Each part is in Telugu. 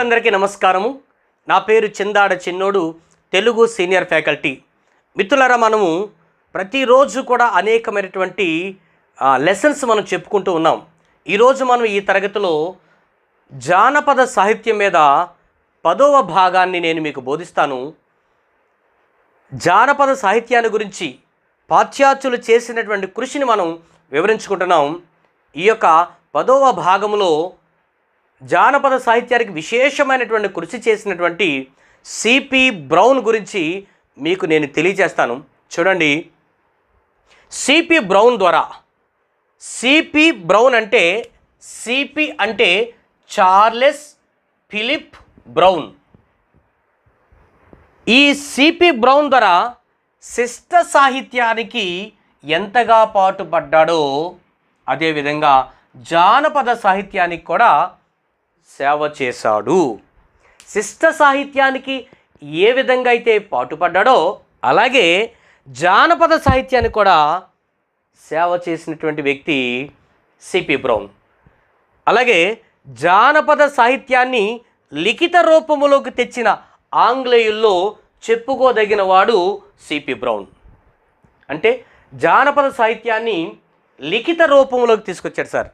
మిత్రులందరికీ నమస్కారము. నా పేరు చిందాడ చిన్నోడు తెలుగు సీనియర్ ఫ్యాకల్టీ. మిత్రులరా మనము ప్రతిరోజు కూడా అనేకమైనటువంటి లెసన్స్ మనం చెప్పుకుంటూ ఉన్నాం. ఈరోజు మనం ఈ తరగతిలో జానపద సాహిత్యం మీద పదవ భాగాన్ని నేను మీకు బోధిస్తాను. జానపద సాహిత్యాన్ని గురించి పాశ్చాత్యులు చేసినటువంటి కృషిని మనం వివరించుకుంటున్నాం. ఈ యొక్క పదవ భాగంలో జానపద సాహిత్యానికి విశేషమైనటువంటి కృషి చేసినటువంటి సిపి బ్రౌన్ గురించి మీకు నేను తెలియజేస్తాను. చూడండి. సిపి బ్రౌన్ ద్వారా సిపి బ్రౌన్ అంటే సిపి అంటే చార్లెస్ ఫిలిప్ బ్రౌన్. ఈ సిపి బ్రౌన్ ద్వారా శిష్ట సాహిత్యానికి ఎంతగా పాటుపడ్డాడో అదేవిధంగా జానపద సాహిత్యానికి కూడా సేవ చేశాడు. శిష్ట సాహిత్యానికి ఏ విధంగా అయితే పాటుపడ్డాడో అలాగే జానపద సాహిత్యానికి కూడా సేవ చేసినటువంటి వ్యక్తి సిపి బ్రౌన్. అలాగే జానపద సాహిత్యాన్ని లిఖిత రూపములోకి తెచ్చిన ఆంగ్లేయుల్లో చెప్పుకోదగిన వాడు సిపి బ్రౌన్. అంటే జానపద సాహిత్యాన్ని లిఖిత రూపంలోకి తీసుకొచ్చాడు సార్.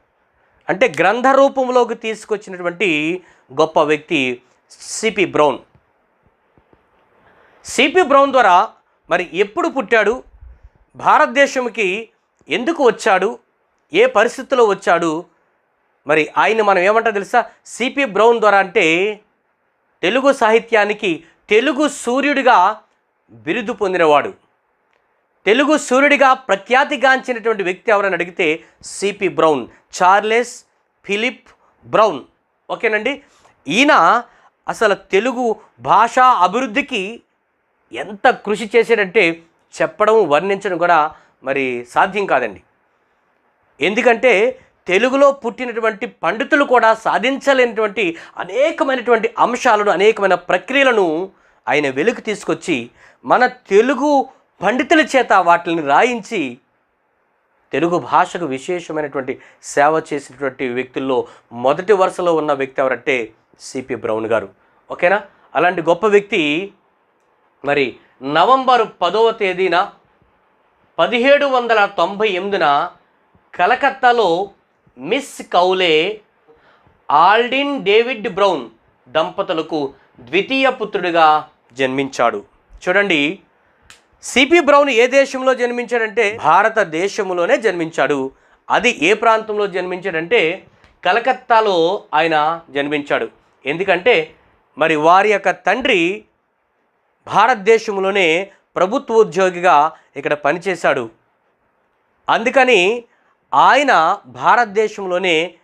అంటే గ్రంథ రూపంలోకి తీసుకొచ్చినటువంటి గొప్ప వ్యక్తి సిపి బ్రౌన్. సిపి బ్రౌన్ ద్వారా మరి ఎప్పుడు పుట్టాడు? భారతదేశంకి ఎందుకు వచ్చాడు? ఏ పరిస్థితిలో వచ్చాడు? మరి ఆయన మనం ఏమంటా తెలుసా? సిపి బ్రౌన్ ద్వారా అంటే తెలుగు సాహిత్యానికి తెలుగు సూర్యుడిగా బిరుదు పొందినవాడు. తెలుగు సూర్యుడిగా ప్రఖ్యాతిగాంచినటువంటి వ్యక్తి ఎవరని అడిగితే C P Brown Charles Philip Brown. ఓకేనండి? ఈయన అసలు తెలుగు భాషా అభివృద్ధికి ఎంత కృషి చేశాడంటే చెప్పడం వర్ణించడం కూడా మరి సాధ్యం కాదండి. ఎందుకంటే తెలుగులో పుట్టినటువంటి పండితులు కూడా సాధించలేనటువంటి అనేకమైనటువంటి అంశాలను అనేకమైన ప్రక్రియలను ఆయన వెలుగు తీసుకొచ్చి మన తెలుగు పండితుల చేత వాటిని రాయించి తెలుగు భాషకు విశేషమైనటువంటి సేవ చేసినటువంటి వ్యక్తుల్లో మొదటి వరుసలో ఉన్న వ్యక్తి ఎవరంటే సిపి బ్రౌన్ గారు. ఓకేనా? అలాంటి గొప్ప వ్యక్తి మరి నవంబర్ పదవ తేదీన పదిహేడు వందల తొంభై ఎనిమిదిన కలకత్తాలో miss Cowley Aldin David Brown దంపతులకు ద్వితీయ పుత్రుడిగా జన్మించాడు. చూడండి. సిపి బ్రౌన్ ఏ దేశంలో జన్మించాడంటే భారతదేశంలోనే జన్మించాడు. అది ఏ ప్రాంతంలో జన్మించాడంటే కలకత్తాలో ఆయన జన్మించాడు. ఎందుకంటే మరి వారి యొక్క తండ్రి భారతదేశంలోనే ప్రభుత్వ ఉద్యోగిగా ఇక్కడ పనిచేశాడు. అందుకని ఆయన భారతదేశంలోనే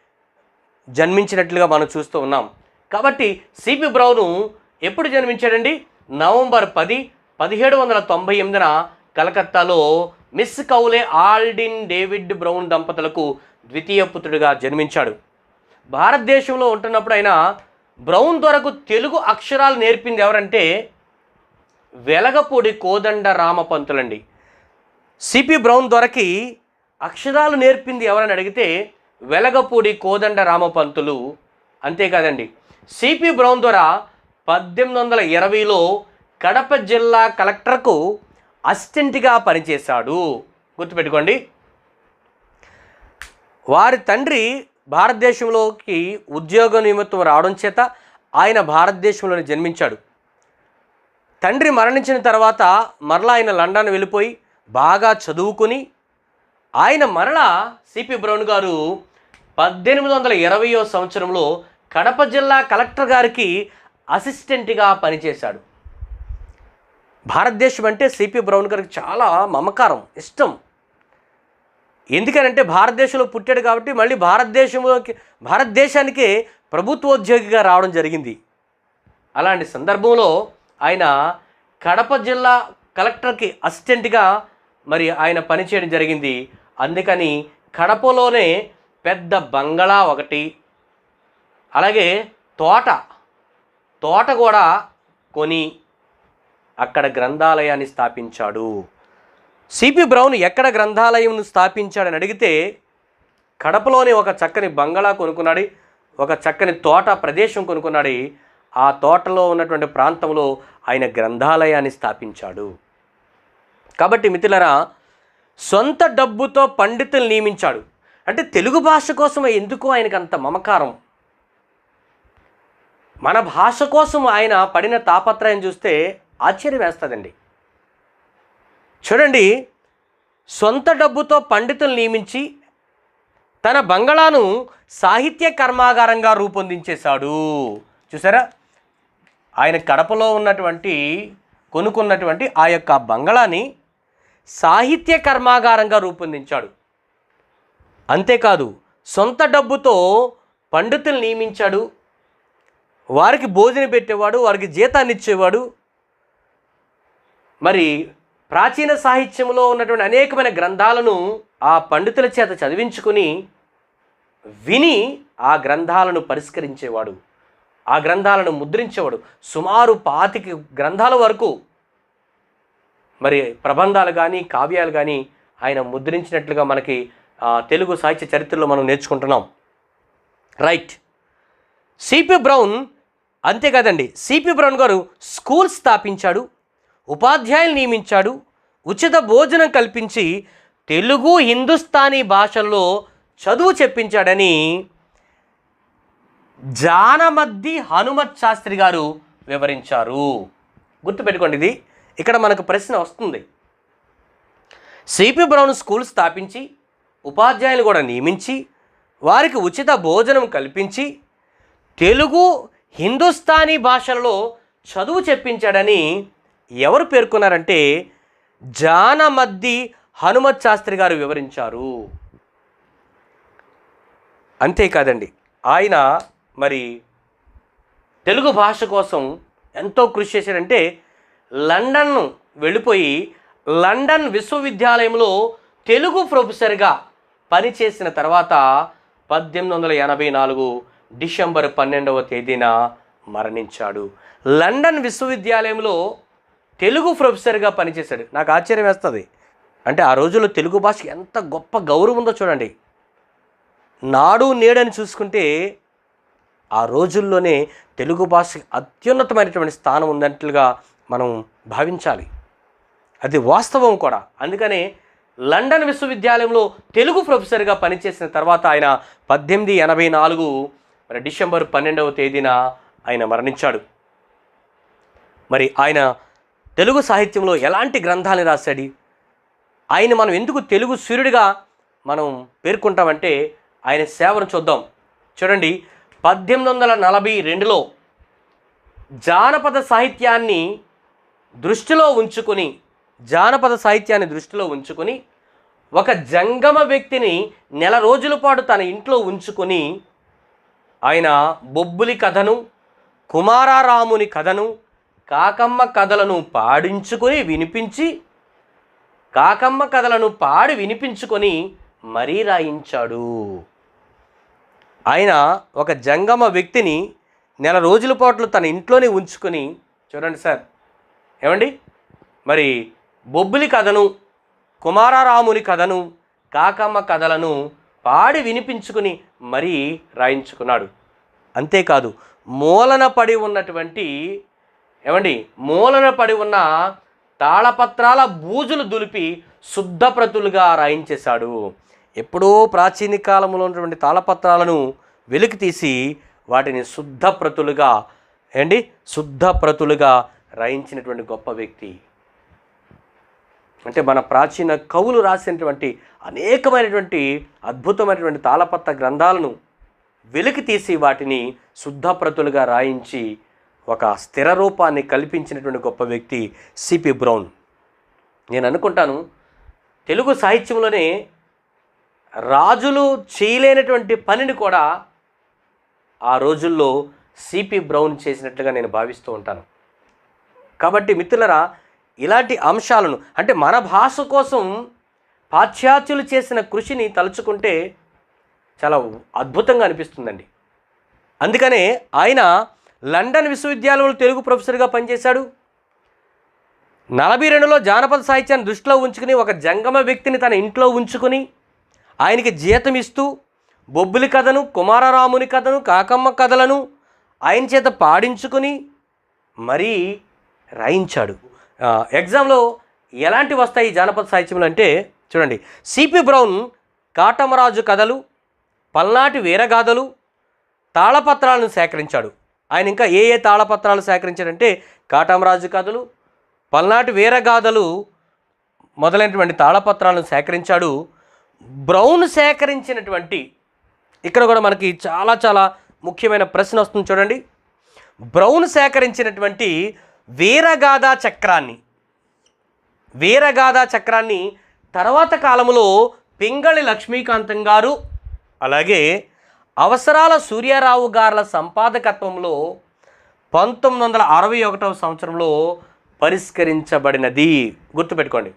జన్మించినట్లుగా మనం చూస్తూ ఉన్నాం. కాబట్టి సిపి బ్రౌను ఎప్పుడు జన్మించాడండి? నవంబర్ పది పదిహేడు వందల తొంభై ఎనిమిదిన కలకత్తాలో miss Cowley Aldin David Brown దంపతులకు ద్వితీయ పుత్రుడిగా జన్మించాడు. భారతదేశంలో ఉంటున్నప్పుడు ఆయన బ్రౌన్ దొరకు తెలుగు అక్షరాలు నేర్పింది ఎవరంటే వెలగపూడి కోదండ రామపంతులండి. సిపి బ్రౌన్ దొరకి అక్షరాలు నేర్పింది ఎవరని అడిగితే వెలగపూడి కోదండ రామపంతులు అంతేకాదండి. సిపి బ్రౌన్ ద్వారా పద్దెనిమిది వందల ఇరవైలో కడప జిల్లా కలెక్టర్కు అసిస్టెంట్గా పనిచేశాడు. గుర్తుపెట్టుకోండి. వారి తండ్రి భారతదేశంలోకి ఉద్యోగ నిమిత్తం రావడం చేత ఆయన భారతదేశంలోనే జన్మించాడు. తండ్రి మరణించిన తర్వాత మరలా ఆయన లండన్ వెళ్ళిపోయి బాగా చదువుకుని ఆయన మరలా సిపి బ్రౌన్ గారు పద్దెనిమిది వందల ఇరవయో సంవత్సరంలో కడప జిల్లా కలెక్టర్ గారికి అసిస్టెంట్గా పనిచేశాడు. భారతదేశం అంటే సిపి బ్రౌన్ గారికి చాలా మమకారం ఇష్టం. ఎందుకనంటే భారతదేశంలో పుట్టాడు కాబట్టి మళ్ళీ భారతదేశంలోకి భారతదేశానికి ప్రభుత్వోద్యోగిగా రావడం జరిగింది. అలాంటి సందర్భంలో ఆయన కడప జిల్లా కలెక్టర్కి అసిస్టెంట్గా మరి ఆయన పనిచేయడం జరిగింది. అందుకని కడపలోనే పెద్ద బంగళా ఒకటి అలాగే తోట తోట కూడా కొని అక్కడ గ్రంథాలయాన్ని స్థాపించాడు. సిపి బ్రౌన్ ఎక్కడ గ్రంథాలయంను స్థాపించాడని అడిగితే కడపలోని ఒక చక్కని బంగళా కొనుక్కున్నాడు ఒక చక్కని తోట ప్రదేశం కొనుక్కున్నాడు. ఆ తోటలో ఉన్నటువంటి ప్రాంతంలో ఆయన గ్రంథాలయాన్ని స్థాపించాడు. కాబట్టి మిత్రులరా సొంత డబ్బుతో పండితులు నియమించాడు. అంటే తెలుగు భాష కోసం ఎందుకు ఆయనకు అంత మమకారం? మన భాష కోసం ఆయన పడిన తాపత్రయం చూస్తే ఆశ్చర్యం వేస్తుందండి చూడండి సొంత డబ్బుతో పండితులు నియమించి తన బంగళాను సాహిత్య కర్మాగారంగా రూపొందించేశాడు. చూసారా? ఆయన కడపలో ఉన్నటువంటి కొనుక్కున్నటువంటి ఆ యొక్క బంగళాని సాహిత్య కర్మాగారంగా రూపొందించాడు. అంతేకాదు సొంత డబ్బుతో పండితులు నియమించాడు. వారికి భోజనం పెట్టేవాడు వారికి జీతాన్ని ఇచ్చేవాడు మరి ప్రాచీన సాహిత్యంలో ఉన్నటువంటి అనేకమైన గ్రంథాలను ఆ పండితుల చేత చదివించుకుని విని ఆ గ్రంథాలను పరిష్కరించేవాడు ఆ గ్రంథాలను ముద్రించేవాడు. సుమారు పాతిక గ్రంథాల వరకు మరి ప్రబంధాలు కానీ కావ్యాలు కానీ ఆయన ముద్రించినట్లుగా మనకి తెలుగు సాహిత్య చరిత్రలో మనం నేర్చుకుంటున్నాం. రైట్ సిపి బ్రౌన్ అంతేకాదండి. C P Brown garu school స్థాపించాడు. ఉపాధ్యాయులు నియమించాడు. ఉచిత భోజనం కల్పించి తెలుగు హిందుస్థానీ భాషల్లో చదువు చెప్పించాడని జానమద్ది హనుమత్ శాస్త్రి గారు వివరించారు. గుర్తుపెట్టుకోండి ఇది. ఇక్కడ మనకు ప్రశ్న వస్తుంది. సిపి బ్రౌన్ స్కూల్ స్థాపించి ఉపాధ్యాయులు కూడా నియమించి వారికి ఉచిత భోజనం కల్పించి తెలుగు హిందుస్థానీ భాషల్లో చదువు చెప్పించాడని ఎవరు పేర్కొన్నారంటే జానమద్ది హనుమత్ శాస్త్రి గారు వివరించారు. అంతేకాదండి ఆయన మరి తెలుగు భాష కోసం ఎంతో కృషి చేశారంటే లండన్ వెళ్ళిపోయి లండన్ విశ్వవిద్యాలయంలో తెలుగు ప్రొఫెసర్గా పనిచేసిన తర్వాత పద్దెనిమిది వందల ఎనభై నాలుగు డిసెంబర్ పన్నెండవ తేదీన మరణించాడు. లండన్ విశ్వవిద్యాలయంలో తెలుగు ప్రొఫెసర్గా పనిచేశాడు. నాకు ఆశ్చర్యం వేస్తుంది. అంటే ఆ రోజుల్లో తెలుగు భాషకి ఎంత గొప్ప గౌరవం ఉందో చూడండి. నాడు నేడని చూసుకుంటే ఆ రోజుల్లోనే తెలుగు భాషకి అత్యున్నతమైనటువంటి స్థానం ఉందన్నట్లుగా మనం భావించాలి. అది వాస్తవం కూడా. అందుకనే లండన్ విశ్వవిద్యాలయంలో తెలుగు ప్రొఫెసర్గా పనిచేసిన తర్వాత ఆయన పద్దెనిమిది ఎనభై నాలుగు మరి డిసెంబర్ పన్నెండవ తేదీన ఆయన మరణించాడు. మరి ఆయన తెలుగు సాహిత్యంలో ఎలాంటి గ్రంథాలను రాశాడు? ఆయన మనం ఎందుకు తెలుగు సూర్యుడిగా మనం పేర్కొంటామంటే ఆయన సేవను చూద్దాం. చూడండి పద్దెనిమిది వందల నలభై రెండులో జానపద సాహిత్యాన్ని దృష్టిలో ఉంచుకొని జానపద సాహిత్యాన్ని దృష్టిలో ఉంచుకొని ఒక జంగమ వ్యక్తిని నెల రోజుల పాటు తన ఇంట్లో ఉంచుకొని ఆయన బొబ్బులి కథను కుమారారాముని కథను కాకమ్మ కథలను పాడించుకొని వినిపించి కాకమ్మ కథలను పాడి వినిపించుకొని మరీ రాయించాడు. ఆయన ఒక జంగమ వ్యక్తిని నెల రోజుల పాటు తన ఇంట్లోనే ఉంచుకొని చూడండి సార్ ఏమండి? మరి బొబ్బిలి కథను కుమారరాముని కథను కాకమ్మ కథలను పాడి వినిపించుకుని మరీ రాయించుకున్నాడు. అంతేకాదు మూలన పడి ఉన్నటువంటి ఏమండి మూలన పడి ఉన్న తాళపత్రాల బూజులు దులిపి శుద్ధప్రతులుగా రాయించేశాడు. ఎప్పుడో ప్రాచీన కాలంలో ఉన్నటువంటి తాళపత్రాలను వెలికి తీసి వాటిని శుద్ధప్రతులుగా ఏండి శుద్ధప్రతులుగా రాయించినటువంటి గొప్ప వ్యక్తి. అంటే మన ప్రాచీన కవులు రాసినటువంటి అనేకమైనటువంటి అద్భుతమైనటువంటి తాళపత్ర గ్రంథాలను వెలికి తీసి వాటిని శుద్ధప్రతులుగా రాయించి ఒక స్థిర రూపాన్ని కల్పించినటువంటి గొప్ప వ్యక్తి సిపి బ్రౌన్. నేను అనుకుంటాను తెలుగు సాహిత్యంలోనే రాజులు చేయలేనటువంటి పనిని కూడా ఆ రోజుల్లో సిపి బ్రౌన్ చేసినట్లుగా నేను భావిస్తూ ఉంటాను. కాబట్టి మిత్రులరా ఇలాంటి అంశాలను అంటే మన భాష కోసం పాశ్చాత్యులు చేసిన కృషిని తలుచుకుంటే చాలా అద్భుతంగా అనిపిస్తుందండి. అందుకనే ఆయన లండన్ విశ్వవిద్యాలయంలో తెలుగు ప్రొఫెసర్గా పనిచేశాడు. నలభై రెండులో జానపద సాహిత్యాన్ని దృష్టిలో ఉంచుకుని ఒక జంగమ వ్యక్తిని తన ఇంట్లో ఉంచుకుని ఆయనకి జీతం ఇస్తూ బొబ్బులి కథను కుమారరాముని కథను కాకమ్మ కథలను ఆయన చేత పాడించుకుని మరీ రాయించాడు. ఎగ్జామ్లో ఎలాంటి వస్తాయి ఈ జానపద సాహిత్యంలో అంటే చూడండి సిపి బ్రౌన్ కాటమరాజు కథలు పల్నాటి వీరగాథలు తాళపత్రాలను సేకరించాడు. ఆయన ఇంకా ఏ ఏ తాళపత్రాలు సేకరించారంటే కాటమరాజు కథలు పల్నాటి వీరగాథలు మొదలైనటువంటి తాళపత్రాలను సేకరించాడు. బ్రౌన్ సేకరించినటువంటి ఇక్కడ కూడా మనకి చాలా చాలా ముఖ్యమైన ప్రశ్న వస్తుంది చూడండి. బ్రౌన్ సేకరించినటువంటి వీరగాథ చక్రాన్ని వీరగాథ చక్రాన్ని తర్వాత కాలంలో పింగళి లక్ష్మీకాంతం గారు అలాగే అవసరాల సూర్యారావు గారుల సంపాదకత్వంలో పంతొమ్మిది వందల అరవై ఒకటవ సంవత్సరంలో పరిష్కరించబడినది. గుర్తుపెట్టుకోండి.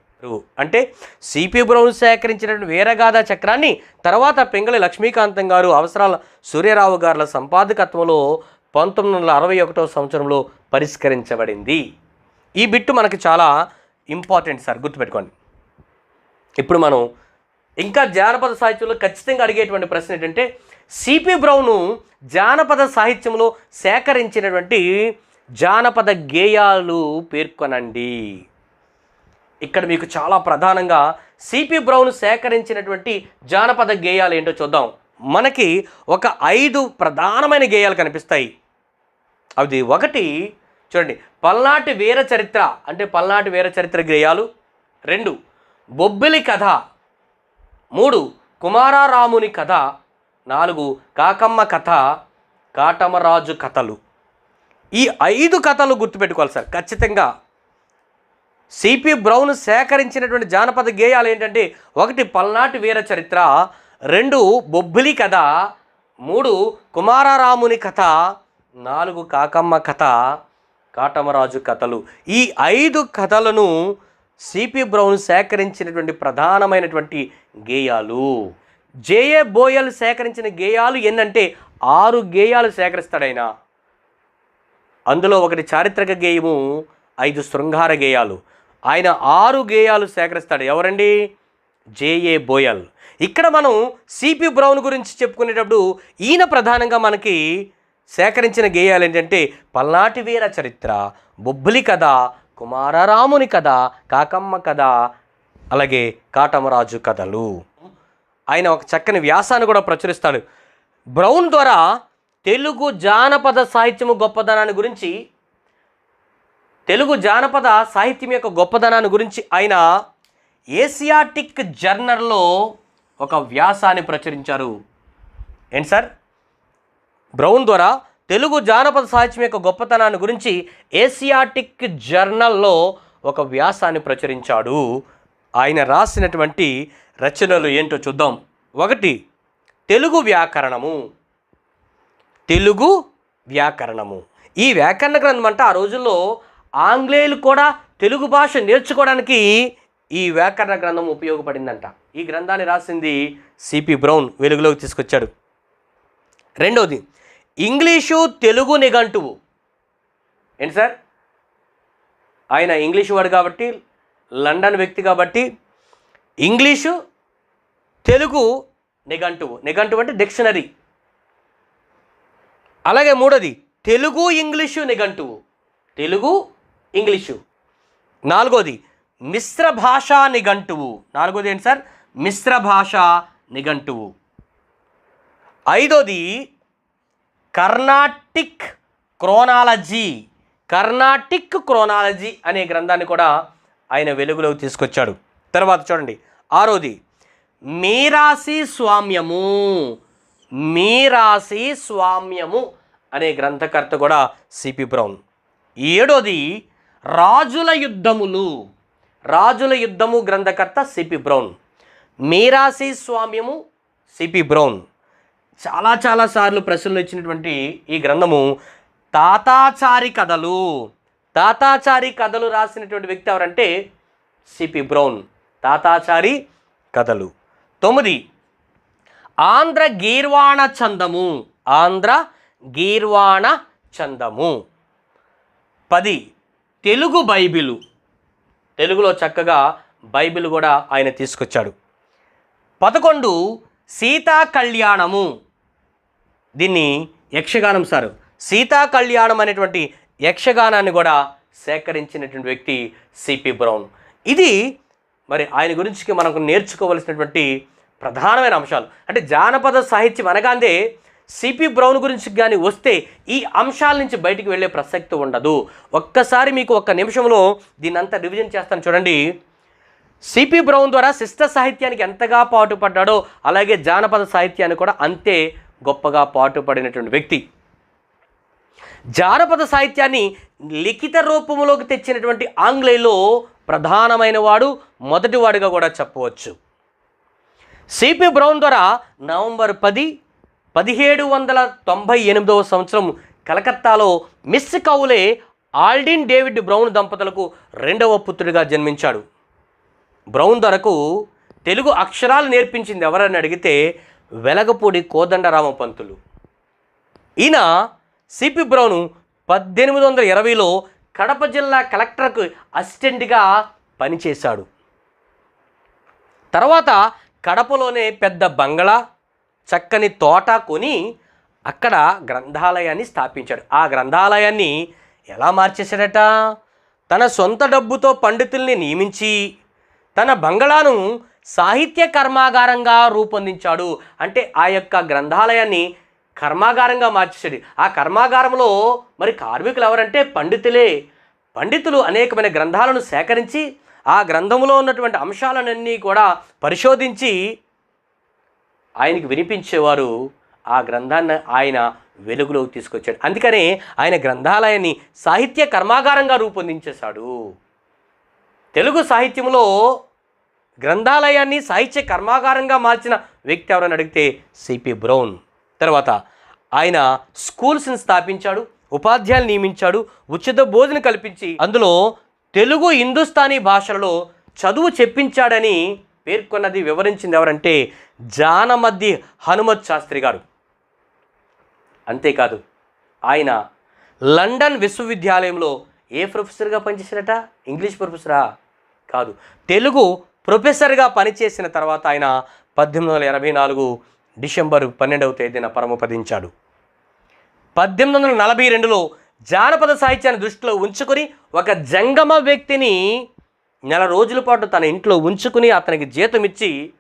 అంటే సిపి బ్రౌన్ సేకరించినటువంటి వీరగాథ చక్రాన్ని తర్వాత పింగళి లక్ష్మీకాంతం గారు అవసరాల సూర్యరావు గారుల సంపాదకత్వంలో పంతొమ్మిది వందల అరవై ఒకటవ సంవత్సరంలో పరిష్కరించబడింది. ఈ బిట్టు మనకి చాలా ఇంపార్టెంట్ సార్ గుర్తుపెట్టుకోండి. ఇప్పుడు మనం ఇంకా జానపద సాహిత్యంలో ఖచ్చితంగా అడిగేటువంటి ప్రశ్న ఏంటంటే సిపి బ్రౌను జానపద సాహిత్యంలో సేకరించినటువంటి జానపద గేయాలు పేర్కొనండి. ఇక్కడ మీకు చాలా ప్రధానంగా సిపి బ్రౌన్ సేకరించినటువంటి జానపద గేయాలు ఏంటో చూద్దాం. మనకి ఒక ఐదు ప్రధానమైన గేయాలు కనిపిస్తాయి. అది ఒకటి చూడండి పల్నాటి వీర చరిత్ర అంటే పల్నాటి వీర చరిత్ర గేయాలు. రెండు బొబ్బిలి కథ. మూడు కుమారారాముని కథ. నాలుగు కాకమ్మ కథ కాటమరాజు కథలు. ఈ ఐదు కథలు గుర్తుపెట్టుకోవాలి సార్. ఖచ్చితంగా సిపి బ్రౌన్ సేకరించినటువంటి జానపద గేయాలు ఏంటంటే ఒకటి పల్నాటి వీర చరిత్ర రెండు బొబ్బిలి కథ మూడు కుమారరాముని కథ నాలుగు కాకమ్మ కథ కాటమరాజు కథలు. ఈ ఐదు కథలను సిపి బ్రౌన్ సేకరించినటువంటి ప్రధానమైనటువంటి గేయాలు. జేఏ బోయల్ సేకరించిన గేయాలు ఏంటంటే ఆరు గేయాలు సేకరిస్తాడు అందులో ఒకటి చారిత్రక గేయము ఐదు శృంగార గేయాలు. ఆయన ఆరు గేయాలు సేకరిస్తాడు. ఎవరండి? J A Boyle. ఇక్కడ మనం సిపి బ్రౌన్ గురించి చెప్పుకునేటప్పుడు ఈయన ప్రధానంగా మనకి సేకరించిన గేయాలు ఏంటంటే పల్నాటి వీర చరిత్ర బొబ్బిలి కథ కుమారరాముని కథ కాకమ్మ కథ అలాగే కాటమరాజు కథలు. ఆయన ఒక చక్కని వ్యాసాన్ని కూడా ప్రచురిస్తాడు. బ్రౌన్ ద్వారా తెలుగు జానపద సాహిత్యము గొప్పదనాన్ని గురించి తెలుగు జానపద సాహిత్యం యొక్క గొప్పదనాన్ని గురించి ఆయన ఏసియాటిక్ జర్నల్లో ఒక వ్యాసాన్ని ప్రచురించారు. ఏంటి సార్? బ్రౌన్ ద్వారా తెలుగు జానపద సాహిత్యం యొక్క గొప్పతనాన్ని గురించి ఏసియాటిక్ జర్నల్లో ఒక వ్యాసాన్ని ప్రచురించాడు. ఆయన రాసినటువంటి రచనలు ఏంటో చూద్దాం. ఒకటి తెలుగు వ్యాకరణము. తెలుగు వ్యాకరణము. ఈ వ్యాకరణ గ్రంథం అంటే ఆ రోజుల్లో ఆంగ్లేయులు కూడా తెలుగు భాష నేర్చుకోవడానికి ఈ వ్యాకరణ గ్రంథం ఉపయోగపడిందంట. ఈ గ్రంథాన్ని రాసింది సిపి బ్రౌన్ వెలుగులోకి తీసుకొచ్చాడు. రెండవది ఇంగ్లీషు తెలుగు నిఘంటువు. ఏంటి సార్? ఆయన ఇంగ్లీషు వాడు కాబట్టి లండన్ వ్యక్తి కాబట్టి ఇంగ్లీషు తెలుగు నిఘంటువు. నిఘంటువు అంటే డిక్షనరీ. అలాగే మూడోది తెలుగు ఇంగ్లీషు నిఘంటువు. తెలుగు ఇంగ్లీషు. నాలుగోది మిశ్ర భాషా నిఘంటువు. నాలుగోది ఏంటి సార్? మిశ్ర భాషా నిఘంటువు. ఐదోది కర్ణాటిక్ క్రోనాలజీ. కర్ణాటిక్ క్రోనాలజీ అనే గ్రంథాన్ని కూడా ఆయన వెలుగులోకి తీసుకొచ్చాడు. తర్వాత చూడండి. ఆరోది మీరాసి స్వామ్యము మీరాసి స్వామ్యము అనే గ్రంథకర్త కూడా సిపి బ్రౌన్. ఏడోది రాజుల యుద్ధములు రాజుల యుద్ధము గ్రంథకర్త సిపి బ్రౌన్. మీరాసి స్వామ్యము సిపి బ్రౌన్. చాలా చాలా సార్లు ప్రశ్నలు ఇచ్చినటువంటి ఈ గ్రంథము తాతాచారి కథలు తాతాచారి కథలు రాసినటువంటి వ్యక్తి ఎవరంటే సిపి బ్రౌన్. తాతాచారి కథలు. తొమ్మిది. ఆంధ్ర గీర్వాణ చందము. ఆంధ్ర గీర్వాణ చందము. పది. తెలుగు బైబిలు. తెలుగులో చక్కగా బైబిల్ కూడా ఆయన తీసుకొచ్చాడు. పదకొండు. సీతా కళ్యాణము. దీన్ని యక్షగానం సార్. సీతా కళ్యాణం అనేటువంటి యక్షగానాన్ని కూడా సేకరించినటువంటి వ్యక్తి సిపి బ్రౌన్. ఇది మరి ఆయన గురించి మనకు నేర్చుకోవలసినటువంటి ప్రధానమైన అంశాలు. అంటే జానపద సాహిత్యం అనగానే సిపి బ్రౌన్ గురించి కానీ వస్తే ఈ అంశాల నుంచి బయటికి వెళ్ళే ప్రసక్తి ఉండదు. ఒక్కసారి మీకు ఒక్క నిమిషంలో దీన్నంతా రివిజన్ చేస్తాను చూడండి. సిపి బ్రౌన్ ద్వారా శిష్ట సాహిత్యానికి ఎంతగా పాటుపడ్డాడో అలాగే జానపద సాహిత్యాన్ని కూడా అంతే గొప్పగా పాటుపడినటువంటి వ్యక్తి. జానపద సాహిత్యాన్ని లిఖిత రూపంలోకి తెచ్చినటువంటి ఆంగ్లేయులో ప్రధానమైన వాడు మొదటివాడిగా కూడా చెప్పవచ్చు. సిపి బ్రౌన్ ద్వారా నవంబర్ పది పదిహేడు వందల తొంభై ఎనిమిదవ సంవత్సరం కలకత్తాలో miss Cowley Aldin David Brown దంపతులకు రెండవ పుత్రుడిగా జన్మించాడు. బ్రౌన్ ధరకు తెలుగు అక్షరాలు నేర్పించింది ఎవరని అడిగితే వెలగపూడి కోదండరామ పంతులు. ఈయన సిపి బ్రౌను పద్దెనిమిది వందల ఇరవైలో కడప జిల్లా కలెక్టర్కు అసిస్టెంట్గా పనిచేశాడు. తర్వాత కడపలోనే పెద్ద బంగళా చక్కని తోట కొని అక్కడ గ్రంథాలయాన్ని స్థాపించాడు. ఆ గ్రంథాలయాన్ని ఎలా మార్చేశాడట? తన సొంత డబ్బుతో పండితుల్ని నియమించి తన బంగళాను సాహిత్య కర్మాగారంగా రూపొందించాడు. అంటే ఆ యొక్క గ్రంథాలయాన్ని కర్మాగారంగా మార్చేసాడు ఆ కర్మాగారంలో మరి కార్మికులు ఎవరంటే పండితులే. పండితులు అనేకమైన గ్రంథాలను సేకరించి ఆ గ్రంథంలో ఉన్నటువంటి అంశాలన్నీ కూడా పరిశోధించి ఆయనకి వినిపించేవారు. ఆ గ్రంథాన్ని ఆయన వెలుగులోకి తీసుకొచ్చాడు. అందుకనే ఆయన గ్రంథాలయాన్ని సాహిత్య కర్మాగారంగా రూపొందించేశాడు. తెలుగు సాహిత్యంలో గ్రంథాలయాన్ని సాహిత్య కర్మాగారంగా మార్చిన వ్యక్తి ఎవరని అడిగితే సిపి బ్రౌన్. తర్వాత ఆయన స్కూల్స్ని స్థాపించాడు ఉపాధ్యాయులు నియమించాడు ఉచిత బోధన కల్పించి అందులో తెలుగు హిందుస్థానీ భాషలలో చదువు చెప్పించాడని పేర్కొన్నది వివరించింది ఎవరంటే జానమద్ది హనుమత్ శాస్త్రి గారు. అంతేకాదు ఆయన లండన్ విశ్వవిద్యాలయంలో ఏ ప్రొఫెసర్గా పనిచేశారట ఇంగ్లీష్ ప్రొఫెసరా? కాదు. తెలుగు ప్రొఫెసర్గా పనిచేసిన తర్వాత ఆయన పద్దెనిమిది వందల ఎనభై నాలుగు డిసెంబర్ పన్నెండవ తేదీన పరమపదించాడు. పద్దెనిమిది వందల నలభై రెండులో జానపద సాహిత్యాన్ని దృష్టిలో ఉంచుకొని ఒక జంగమ వ్యక్తిని నెల రోజుల పాటు తన ఇంట్లో ఉంచుకుని అతనికి జీతమిచ్చి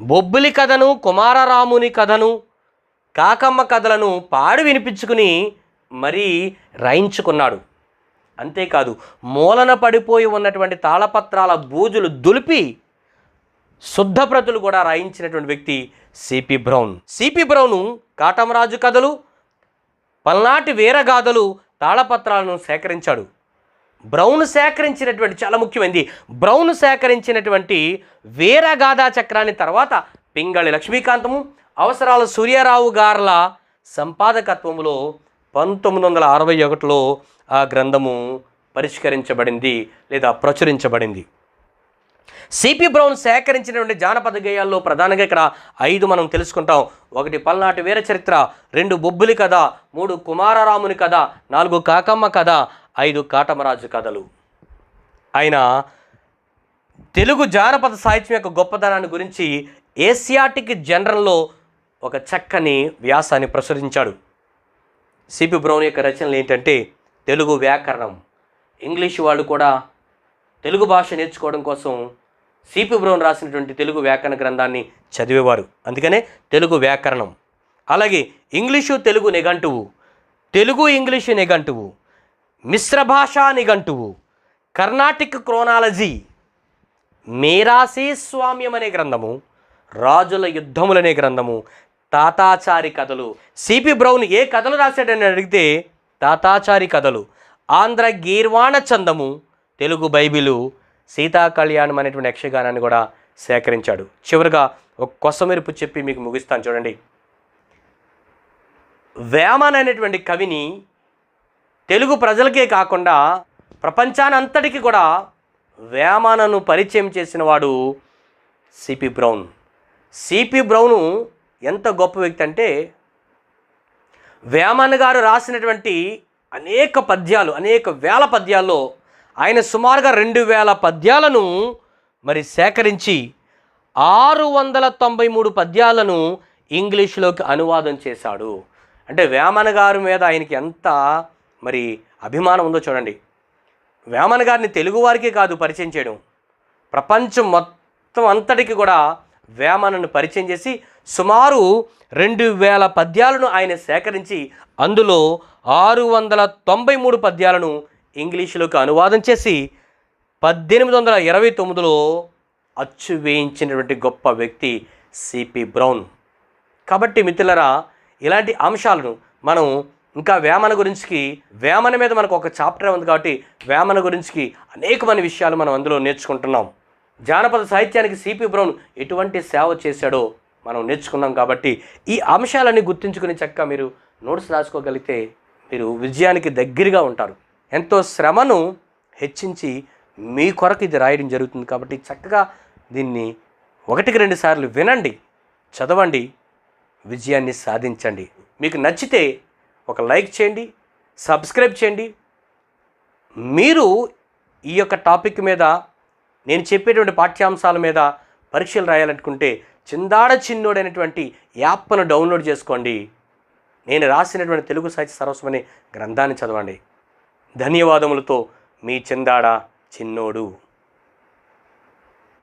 బొబ్బిలి కథను కుమారరాముని కథను కాకమ్మ కథలను పాడి వినిపించుకుని మరీ రాయించుకున్నాడు. అంతేకాదు మూలన పడిపోయి ఉన్నటువంటి తాళపత్రాల బూజులు దులిపి శుద్ధప్రతులు కూడా రాయించినటువంటి వ్యక్తి C P Brown C P Brown Katamaraju కథలు పల్నాటి వీరగాథలు తాళపత్రాలను సేకరించాడు. బ్రౌన్ సేకరించినటువంటి చాలా ముఖ్యమైనది బ్రౌన్ సేకరించినటువంటి వీరగాథా చక్రాన్ని తర్వాత పింగళి లక్ష్మీకాంతము అవసరాల సూర్యారావు గార్ల సంపాదకత్వంలో పంతొమ్మిది వందల అరవై ఒకటిలో ఆ గ్రంథము పరిష్కరించబడింది లేదా ప్రచురించబడింది. సిపి బ్రౌన్ సేకరించినటువంటి జానపద గేయాల్లో ప్రధానంగా ఇక్కడ ఐదు మనం తెలుసుకుంటాం. ఒకటి పల్నాటి వీర చరిత్ర రెండు బొబ్బులి కథ మూడు కుమారరాముని కథ నాలుగు కాకమ్మ కథ ఐదు కాటమరాజు కథలు. ఆయన తెలుగు జానపద సాహిత్యం యొక్క గొప్పతనాన్ని గురించి ఏసియాటిక్ జనరల్లో ఒక చక్కని వ్యాసాన్ని ప్రచురించాడు. సిపి బ్రౌన్ యొక్క రచనలు ఏంటంటే తెలుగు వ్యాకరణం. ఇంగ్లీష్ వాళ్ళు కూడా తెలుగు భాష నేర్చుకోవడం కోసం సిపి బ్రౌన్ రాసినటువంటి తెలుగు వ్యాకరణ గ్రంథాన్ని చదివేవారు. అందుకనే తెలుగు వ్యాకరణం. అలాగే ఇంగ్లీషు తెలుగు నిఘంటువు తెలుగు ఇంగ్లీషు నిఘంటువు మిశ్ర భాషా నిఘంటువు కర్ణాటిక్ క్రోనాలజీ. మేరాసి స్వామ్యం అనే గ్రంథము. రాజుల యుద్ధములనే గ్రంథము. తాతాచారి కథలు. సిపి బ్రౌన్ ఏ కథలు రాశాడని అడిగితే తాతాచారి కథలు. ఆంధ్ర గీర్వాణ చందము. తెలుగు బైబిలు సీతా కళ్యాణం అనేటువంటి యక్షగానాన్ని కూడా సేకరించాడు. చివరిగా ఒక కొసమెరుపు చెప్పి మీకు ముగిస్తాను చూడండి. వేమన్ అనేటువంటి కవిని తెలుగు ప్రజలకే కాకుండా ప్రపంచానంతటికి కూడా వేమనను పరిచయం చేసిన వాడు సిపి బ్రౌన్. సిపి బ్రౌను ఎంత గొప్ప వ్యక్తి అంటే వేమన్ గారు రాసినటువంటి అనేక పద్యాలు అనేక వేల పద్యాల్లో ఆయన సుమారుగా రెండు వేల పద్యాలను మరి సేకరించి ఆరు వందల తొంభై మూడు పద్యాలను ఇంగ్లీష్లోకి అనువాదం చేశాడు. అంటే వేమన గారి మీద ఆయనకి ఎంత మరి అభిమానం ఉందో చూడండి. వేమన గారిని తెలుగు వారికే కాదు పరిచయం చేయడం. ప్రపంచం మొత్తం అంతటికి కూడా వేమనను పరిచయం చేసి సుమారు రెండు వేల పద్యాలను ఆయన సేకరించి అందులో ఆరు వందల తొంభై మూడు పద్యాలను ఇంగ్లీషులోకి అనువాదం చేసి పద్దెనిమిది వందల ఇరవై తొమ్మిదిలో అచ్చు వేయించినటువంటి గొప్ప వ్యక్తి సిపి బ్రౌన్ కాబట్టి మిత్రులరా ఇలాంటి అంశాలను మనం ఇంకా వేమన గురించికి వేమన మీద మనకు ఒక చాప్టర్ ఉంది కాబట్టి వేమన గురించికి అనేకమైన విషయాలు మనం అందులో నేర్చుకుంటున్నాం. జానపద సాహిత్యానికి సిపి బ్రౌన్ ఎటువంటి సేవ చేశాడో మనం నేర్చుకున్నాం కాబట్టి ఈ అంశాలన్నీ గుర్తుంచుకుని చక్కగా మీరు నోట్స్ రాసుకోగలిగితే మీరు విజయానికి దగ్గరగా ఉంటారు. ఎంతో శ్రమను హెచ్చించి మీ కొరకు ఇది రాయడం జరుగుతుంది కాబట్టి చక్కగా దీన్ని ఒకటికి రెండు సార్లు వినండి చదవండి విజయాన్ని సాధించండి. మీకు నచ్చితే ఒక లైక్ చేయండి సబ్స్క్రైబ్ చేయండి. మీరు ఈ యొక్క టాపిక్ మీద నేను చెప్పేటువంటి పాఠ్యాంశాల మీద పరీక్షలు రాయాలనుకుంటే చిందాడ చిన్నోడైనటువంటి యాప్ను డౌన్లోడ్ చేసుకోండి. నేను రాసినటువంటి తెలుగు సాహిత్య సరస్వమనే గ్రంథాన్ని చదవండి. ధన్యవాదములతో మీ చందాడ చిన్నోడు.